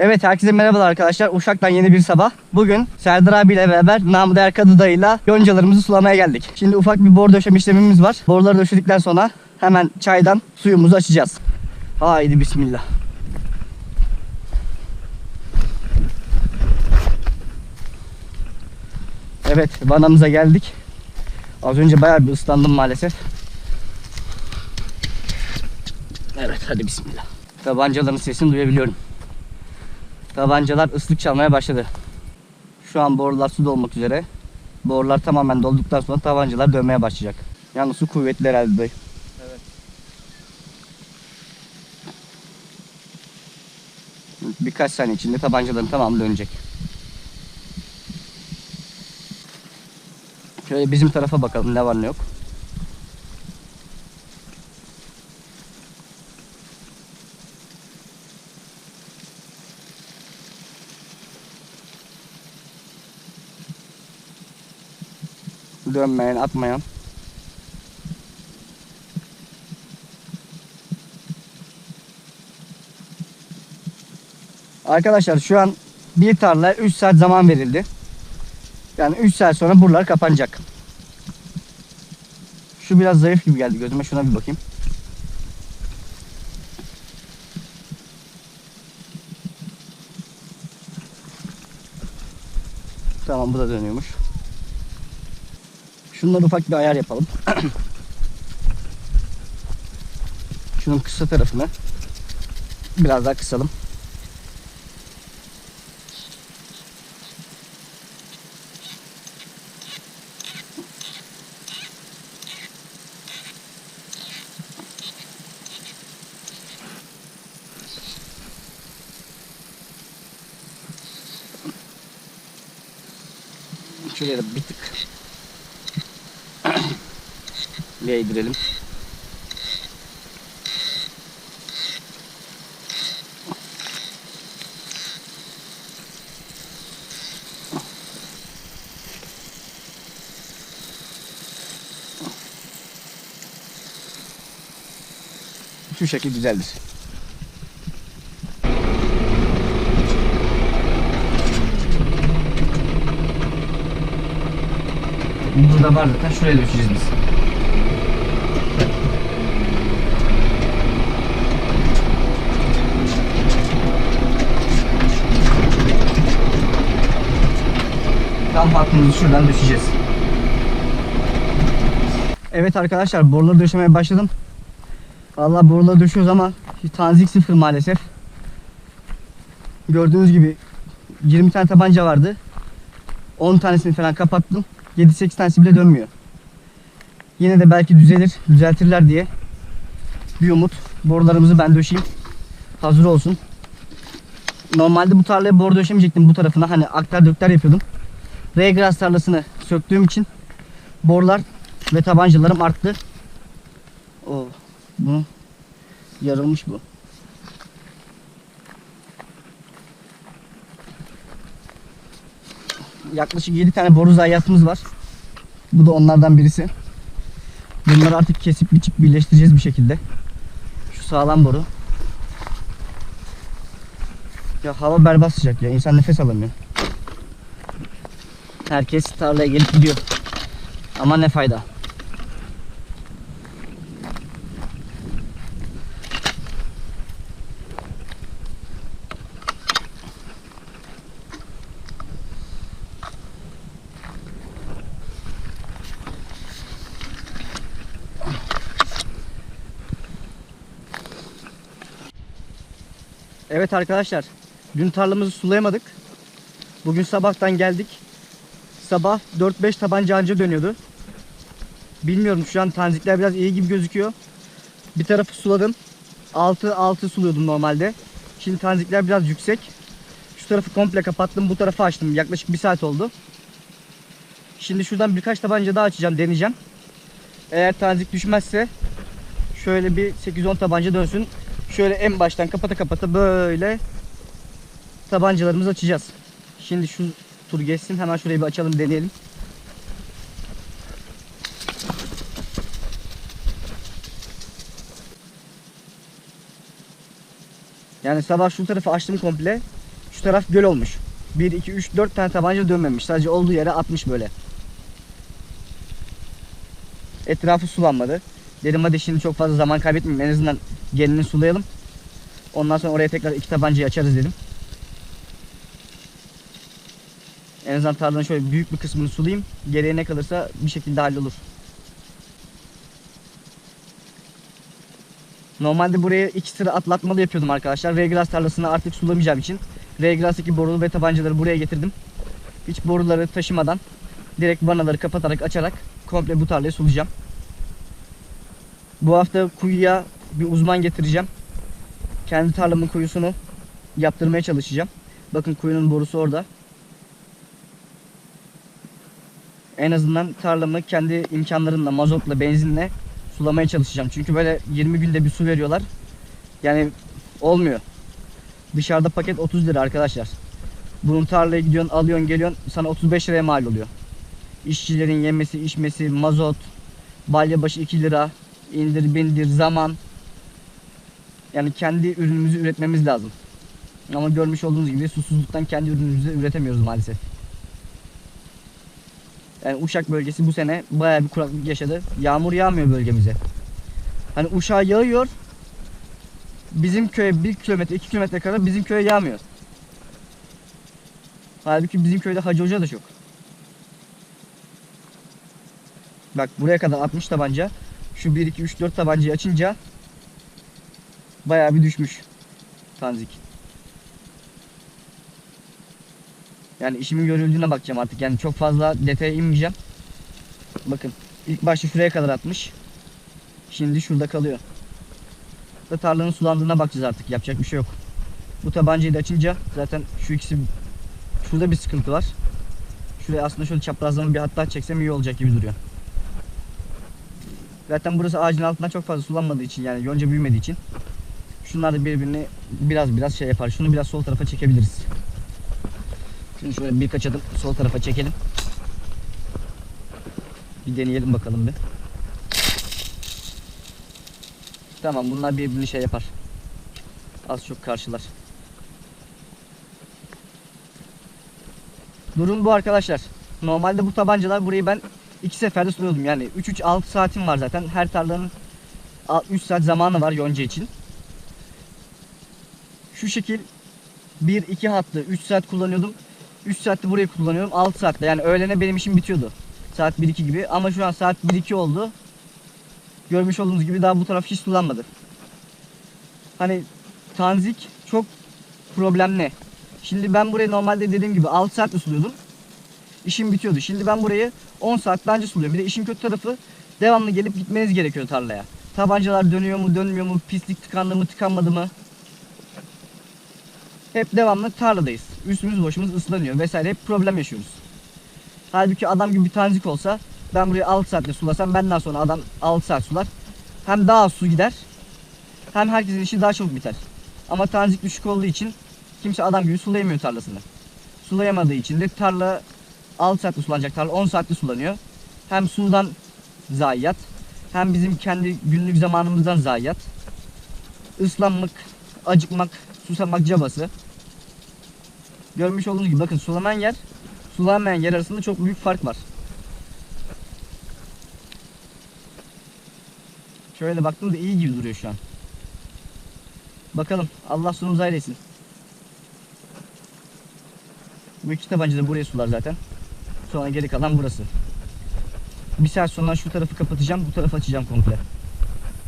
Evet herkese merhabalar arkadaşlar. Uşak'tan yeni bir sabah. Bugün Serdar abiyle beraber namı değer Kadı dayıyla yoncalarımızı sulamaya geldik. Şimdi ufak bir bor döşeme işlemimiz var. Boruları döşedikten sonra hemen çaydan suyumuzu açacağız. Haydi bismillah. Evet vanamıza geldik. Az önce bayağı bir ıslandım maalesef. Evet hadi bismillah. Tabancaların sesini duyabiliyorum. Tabancalar ıslık çalmaya başladı. Şu an borular su dolmak üzere. Borular tamamen dolduktan sonra tabancalar dönmeye başlayacak. Yalnız su kuvvetli herhalde dayı. Evet. Birkaç saniye içinde tabancaların tamamı dönecek. Şöyle bizim tarafa bakalım ne var ne yok. Dönmeyen, atmayan. Arkadaşlar şu an bir tarla 3 saat zaman verildi. Yani 3 saat sonra buralar kapanacak. Şu biraz zayıf gibi geldi gözüme. Şuna bir bakayım. Tamam bu da dönüyormuş. Şundan ufak bir ayar yapalım. Şunun kısa tarafını biraz daha kısalım. Şuraya da bir tık değdirelim. Şu şekil güzeldir. Burada var zaten şuraya döşeceğiz biz. Tam hattımızı şuradan düşeceğiz. Evet arkadaşlar boruları döşemeye başladım. Vallahi boruları döşüyoruz ama tanzik sıfır maalesef. Gördüğünüz gibi 20 tane tabanca vardı. 10 tanesini falan kapattım. 7-8 tanesi bile dönmüyor. Yine de belki düzelir, düzeltirler diye bir umut. Borularımızı ben döşeyim. Hazır olsun. Normalde bu tarlaya boru döşemeyecektim bu tarafına. Hani aktar dökler yapıyordum. Regras tarlasını söktüğüm için borular ve tabancalarım arttı. O bu yarılmış bu. Yaklaşık 7 tane boru zayiatımız var. Bu da onlardan birisi. Bunları artık kesip biçip birleştireceğiz bir şekilde. Şu sağlam boru. Ya hava berbat sıcak ya. İnsan nefes alamıyor. Herkes tarlaya gelip gidiyor. Ama ne fayda. Evet arkadaşlar. Dün tarlamızı sulayamadık. Bugün sabahtan geldik. Sabah 4-5 tabanca anca dönüyordu. Bilmiyorum şu an tanzikler biraz iyi gibi gözüküyor. Bir tarafı suladım. 6 6 suluyordum normalde. Şimdi tanzikler biraz yüksek. Şu tarafı komple kapattım. Bu tarafı açtım. Yaklaşık bir saat oldu. Şimdi şuradan birkaç tabanca daha açacağım. Deneyeceğim. Eğer tanzik düşmezse şöyle bir 8-10 tabanca dönsün. Şöyle en baştan kapata kapata böyle tabancalarımızı açacağız. Şimdi şu tur geçsin. Hemen şurayı bir açalım deneyelim. Yani sabah şu tarafı açtım komple. Şu taraf göl olmuş. 1, 2, 3, 4 tane tabanca dönmemiş. Sadece olduğu yere atmış böyle. Etrafı sulanmadı. Dedim hadi şimdi çok fazla zaman kaybetmeyeyim. En azından genini sulayalım. Ondan sonra oraya tekrar iki tabancayı açarız dedim. En azından tarlanın şöyle büyük bir kısmını sulayayım. Geriye ne kalırsa bir şekilde hallolur. Normalde buraya iki sıra atlatmalı yapıyordum arkadaşlar. Regras tarlasını artık sulamayacağım için Regras'taki boru ve tabancaları buraya getirdim. Hiç boruları taşımadan direkt vanaları kapatarak açarak komple bu tarlayı sulayacağım. Bu hafta kuyuya bir uzman getireceğim. Kendi tarlamın kuyusunu yaptırmaya çalışacağım. Bakın kuyunun borusu orada. En azından tarlamı kendi imkanlarımla, mazotla, benzinle sulamaya çalışacağım. Çünkü böyle 20 günde bir su veriyorlar. Yani olmuyor. Dışarıda paket 30 lira arkadaşlar. Bunun tarlaya gidiyorsun, alıyorsun, geliyorsun. Sana 35 liraya mal oluyor. İşçilerin yemesi, içmesi, mazot, balya başı 2 lira, indir bindir, zaman. Yani kendi ürünümüzü üretmemiz lazım. Ama görmüş olduğunuz gibi susuzluktan kendi ürünümüzü üretemiyoruz maalesef. Yani Uşak bölgesi bu sene bayağı bir kuraklık yaşadı. Yağmur yağmıyor bölgemize. Hani Uşak'a yağıyor. Bizim köye 1 kilometre 2 kilometre kadar bizim köye yağmıyor. Halbuki bizim köyde Hacı Hoca da çok. Bak buraya kadar 60 tabanca. Şu 1 2 3 4 tabancayı açınca bayağı bir düşmüş. Tanzik. Yani işimin görüldüğüne bakacağım artık. Yani çok fazla detaya inmeyeceğim. Bakın ilk başta şuraya kadar atmış. Şimdi şurada kalıyor. Ve tarlanın sulandığına bakacağız artık. Yapacak bir şey yok. Bu tabancayı da açınca zaten şu ikisi şurada bir sıkıntı var. Şuraya aslında şöyle çaprazlama bir hatta çeksem iyi olacak gibi duruyor. Zaten burası ağacın altından çok fazla sulanmadığı için yani yonca büyümediği için şunlar da birbirini biraz biraz şey yapar. Şunu biraz sol tarafa çekebiliriz. Şimdi şöyle birkaç adım sol tarafa çekelim. Bir deneyelim bakalım bir. Tamam bunlar birbirini şey yapar. Az çok karşılar. Durum bu arkadaşlar. Normalde bu tabancalar burayı ben iki seferde suluyordum. Yani 3-3-6 saatim var zaten. Her tarlanın 3 saat zamanı var yonca için. Şu şekil 1-2 hattı 3 saat kullanıyordum. 3 saatte burayı kullanıyorum. 6 saatte yani öğlene benim işim bitiyordu. Saat 1-2 gibi. Ama şu an saat 1-2 oldu. Görmüş olduğunuz gibi daha bu taraf hiç sulanmadı. Hani tanzik çok problemli. Şimdi ben burayı normalde dediğim gibi 6 saatte suluyordum. İşim bitiyordu. Şimdi ben burayı 10 saat bence suluyorum. Bir de işin kötü tarafı devamlı gelip gitmeniz gerekiyor tarlaya. Tabancalar dönüyor mu dönmüyor mu pislik tıkandı mı tıkanmadı mı hep devamlı tarladayız. Üstümüz başımız ıslanıyor vesaire hep problem yaşıyoruz. Halbuki adam gibi bir tanzik olsa ben burayı 6 saatte sulasam benden sonra adam 6 saat sular. Hem daha az su gider hem herkesin işi daha çabuk biter. Ama tanzik düşük olduğu için kimse adam gibi sulayamıyor tarlasını. Sulayamadığı için de tarla 6 saatte sulanacak tarla 10 saatte sulanıyor. Hem sudan zayiat hem bizim kendi günlük zamanımızdan zayiat. Islanmak, acıkmak, susamak cabası. Görmüş olduğunuz gibi bakın sulamayan yer, sulanmayan yer arasında çok büyük fark var. Şöyle baktığımda iyi gibi duruyor şu an. Bakalım Allah sonumuzu hayretsin. Bu iki tabanca da buraya sular zaten. Sonra geri kalan burası. Bir saat sonra şu tarafı kapatacağım, bu tarafı açacağım komple.